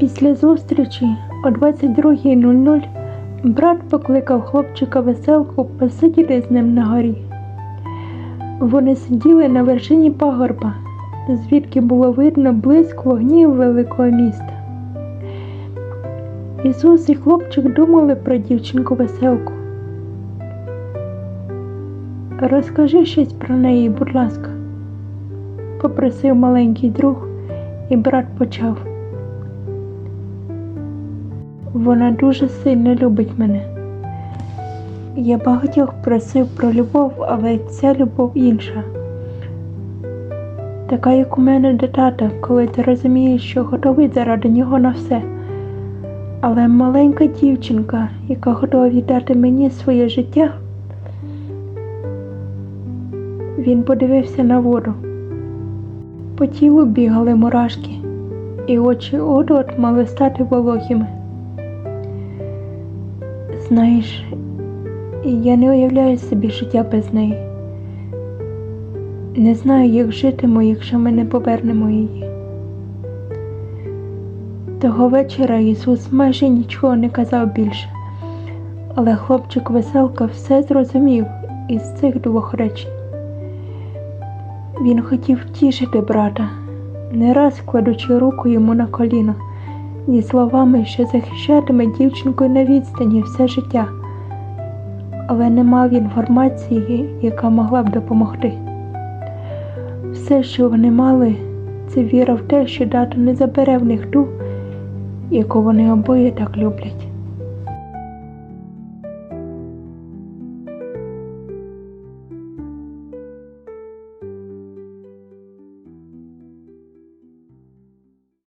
Після зустрічі о 22.00 брат покликав хлопчика веселку посидіти з ним на горі. Вони сиділи на вершині пагорба, звідки було видно блиск вогнів великого міста. Ісус і хлопчик думали про дівчинку веселку. Розкажи щось про неї, будь ласка, попросив маленький друг, і брат почав. Вона дуже сильно любить мене. Я багатьох просив про любов, але ця любов інша. Така, як у мене до тата, коли ти розумієш, що готовий заради нього на все. Але маленька дівчинка, яка готова віддати мені своє життя, він подивився на воду. По тілу бігали мурашки, і очі от-от мали стати вологими. Знаєш, я не уявляю собі життя без неї. Не знаю, як житиму, якщо ми не повернемо її. Того вечора Ісус майже нічого не казав більше, але хлопчик веселка все зрозумів із цих двох речень. Він хотів втішити брата, не раз кладучи руку йому на коліно, зі словами, що захищатиме дівчинку на відстані все життя, але не мав інформації, яка могла б допомогти. Все, що вони мали, це віра в те, що дату не забере в них ту, яку вони обоє так люблять.